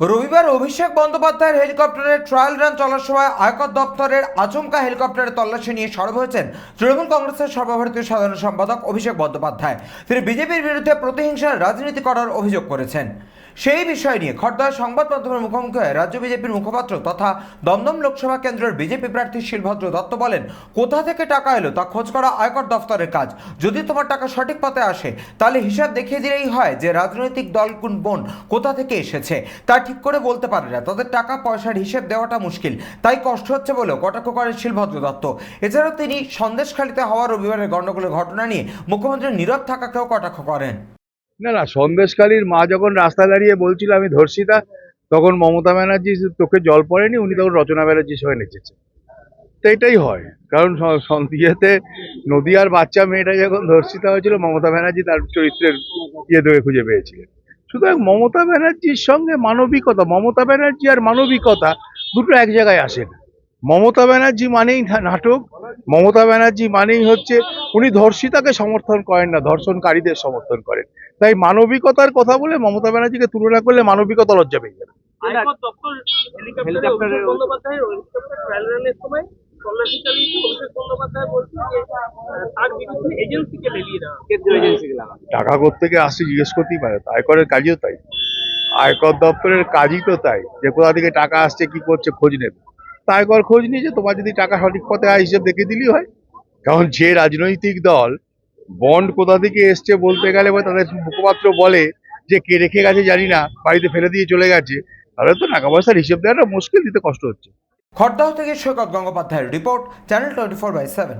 রবিবার অভিষেক বন্দ্যোপাধ্যায়ের হেলিকপ্টারের ট্রায়াল রান চলার সময় আয়কর দপ্তরের আচমকা হেলিকপ্টারের তল্লাশি নিয়ে সরব হয়েছেন তৃণমূল কংগ্রেসের সর্বভারতীয় সাধারণ সম্পাদক অভিষেক বন্দ্যোপাধ্যায়। তিনি বিজেপির বিরুদ্ধে প্রতিহিংসার রাজনীতি করার অভিযোগ করেছেন। সেই বিষয় নিয়ে খড়দার সংবাদ মাধ্যমের মুখোমুখি হয়ে রাজ্য বিজেপির মুখপাত্র তথা দমদম লোকসভা কেন্দ্রের বিজেপি প্রার্থী শিলভদ্র দত্ত বলেন, কোথা থেকে টাকা এলো তা খোঁজ করা আয়কর দফতরের কাজ। যদি তোমার টাকা সঠিক পথে আসে, তাহলে হিসাব দেখিয়ে দিলেই হয় যে রাজনৈতিক দল কোন বোন কোথা থেকে এসেছে। তা ঠিক করে বলতে পারে না। তাদের টাকা, পয়সার হিসেব দেওয়াটা মুশকিল। তাই কষ্ট হচ্ছে বলেও কটাক্ষ করেন শিলভদ্র দত্ত। এছাড়াও তিনি সন্দেশখালিতে হওয়া রবিবারের গণ্ডগোলের ঘটনা নিয়ে মুখ্যমন্ত্রী নীরব থাকাকেও কটাক্ষ করেন। না না সন্দেশকালীর মা যখন রাস্তায় দাঁড়িয়ে বলছিল, আমি ধর্ষিতা, তখন মমতা ব্যানার্জি তোকে জল পড়েনি, উনি তখন রচনা ব্যানার্জি সঙ্গে নেচেছে তো এটাই হয়। কারণ ইয়েতে নদিয়ার বাচ্চা মেয়েটা যখন ধর্ষিতা হয়েছিল, মমতা ব্যানার্জি তার চরিত্রের ইয়ে ধরে খুঁজে পেয়েছিলেন। সুতরাং মমতা ব্যানার্জির সঙ্গে মানবিকতা মমতা ব্যানার্জি আর মানবিকতা দুটো এক জায়গায় আসে না। মমতা ব্যানার্জি মানেই নাটক মমতা ব্যানার্জি মানেই হচ্ছে উনি ধর্ষিতাকে সমর্থন করেন না ধর্ষণকারীদের সমর্থন করেন। তাই মানবিকতার কথা বলে মমতা ব্যানার্জিকে তুলনা করলে মানবিকতা লজ্জা পেয়ে যাবে। হেলিকপ্টারে যে টাকা থেকে আসছে জিজ্ঞেস করতেই পারে আয়করের কাজও তাই। আয়কর দপ্তরের কাজই তো তাই যে কোথা থেকে টাকা আসছে কি করছে খোঁজ নেবে। তা আয়কর খোঁজ নিয়েছে তোমার যদি টাকা সঠিক পথে আয় হিসেব দেখে দিলেই হয়। কারণ যে রাজনৈতিক দল বন্ড কোথা থেকে এসছে বলতে গেলে বা তাদের মুখপাত্র বলে যে কে রেখে গেছে জানি না বাড়িতে ফেলে দিয়ে চলে গেছে তাহলে তো টাকা পয়সার হিসেব দেওয়াটা মুশকিল দিতে কষ্ট হচ্ছে। খড়দাহ থেকে সৈকত গঙ্গোপাধ্যায়ের report channel twenty four by seven